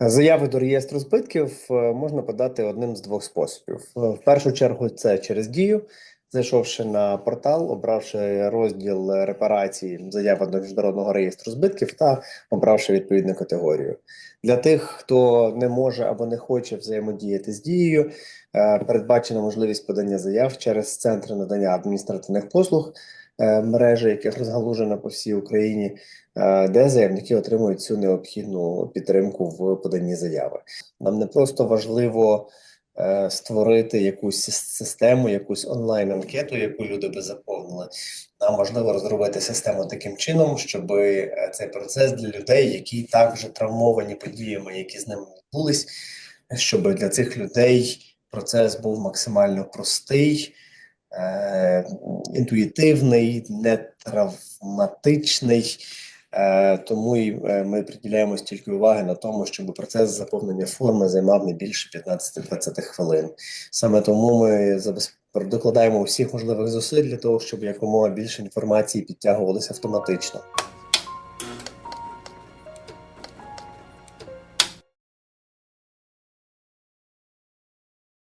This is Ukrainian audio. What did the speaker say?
Заяви до реєстру збитків е, можна подати одним з двох способів. Е, В першу чергу це через дію, зайшовши на портал, обравши розділ репарації заява до міжнародного реєстру збитків та обравши відповідну категорію. Для тих, хто не може або не хоче взаємодіяти з дією, е, передбачена можливість подання заяв через центри надання адміністративних послуг, е, мережа яких розгалужена по всій Україні е, де заявники отримують цю необхідну підтримку в поданні заяви. Нам не просто важливо створити якусь систему, якусь онлайн анкету, яку люди би заповнили. Нам важливо розробити систему таким чином, щоб е, цей процес для людей, які також травмовані подіями, які з ними відбулись, щоб для цих людей процес був максимально простий. Е, інтуїтивний, не травматичний, Е, тому і е, ми приділяємо стільки уваги на тому, щоб процес заповнення форми займав не більше 15-20 хвилин. Саме тому ми докладаємо всіх можливих зусиль для того, щоб якомога більше інформації підтягувалися автоматично.